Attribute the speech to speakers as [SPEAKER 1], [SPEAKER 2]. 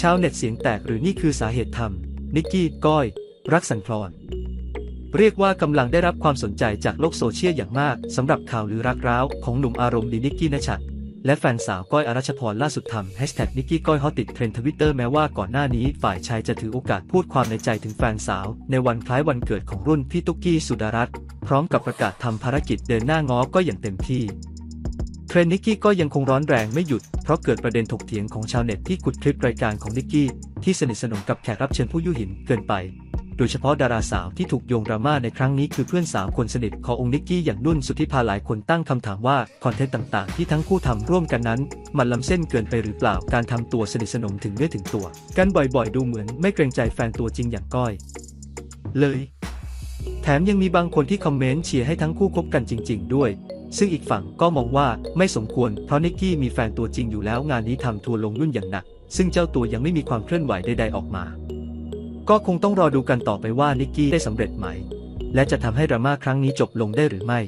[SPEAKER 1] ชาวเน็ตเสียงแตกหรือนี่คือสาเหตุทำนิกกี้ ก้อย รักสันคลอน เรียกว่ากำลังได้รับความสนใจจากโลกโซเชียลอย่างมากสำหรับข่าวลือรักร้าวของหนุ่มอารมณ์ดีนิกกี้นชัดและแฟนสาวก้อยอรัชพรล่าสุดทำแฮชแท็กนิกกี้ก้อยฮอตติดเทรนด์ทวิตเตอร์แม้ว่าก่อนหน้านี้ฝ่ายชายจะถือโอกาสพูดความในใจถึงแฟนสาว ในวันคล้ายวันเกิดของรุ่นพี่ตุ๊กกี้สุดารัตน์พร้อมกับประกาศทำภารกิจเดินหน้าง้อก็อย่างเต็มที่ เทรนด์นิกกี้ก็ยังคงร้อนแรงไม่หยุด เพราะเกิดประเด็นถกเถียงของชาวเน็ตที่ขุดคลิปรายการของนิกกี้ที่สนิทสนมกับแขกรับเชิญผู้ยุหินเกินไป โดยเฉพาะดาราสาวที่ถูกโยงดราม่าในครั้งนี้คือเพื่อนสาวคนสนิทขององค์นิกกี้อย่างนุ่นสุธิภาหลายคนตั้งคำถามว่า คอนเทนต์ต่างๆ ที่ทั้งคู่ทำร่วมกันนั้น มันล้ำเส้นเกินไปหรือเปล่าการทำตัวสนิทสนมถึงเนื้อถึงตัว กันบ่อยๆ ดูเหมือนไม่เกรงใจแฟนตัวจริงอย่างก้อย เลย แถมยังมีบางคนที่คอมเมนต์เชียร์ให้ทั้งคู่คบกันจริง ๆ ด้วย ซึ่งอีกฝั่งก็มองว่าไม่สมควรเพราะนิกกี้มีแฟนตัวจริงอยู่แล้วงานนี้ทำทัวร์ลงรุ่นอย่างหนัก ซึ่งเจ้าตัวยังไม่มีความเคลื่อนไหวใดๆออกมา ก็คงต้องรอดูกันต่อไปว่านิกกี้ได้สำเร็จไหม และจะทำให้ดราม่าครั้งนี้จบลงได้หรือไม่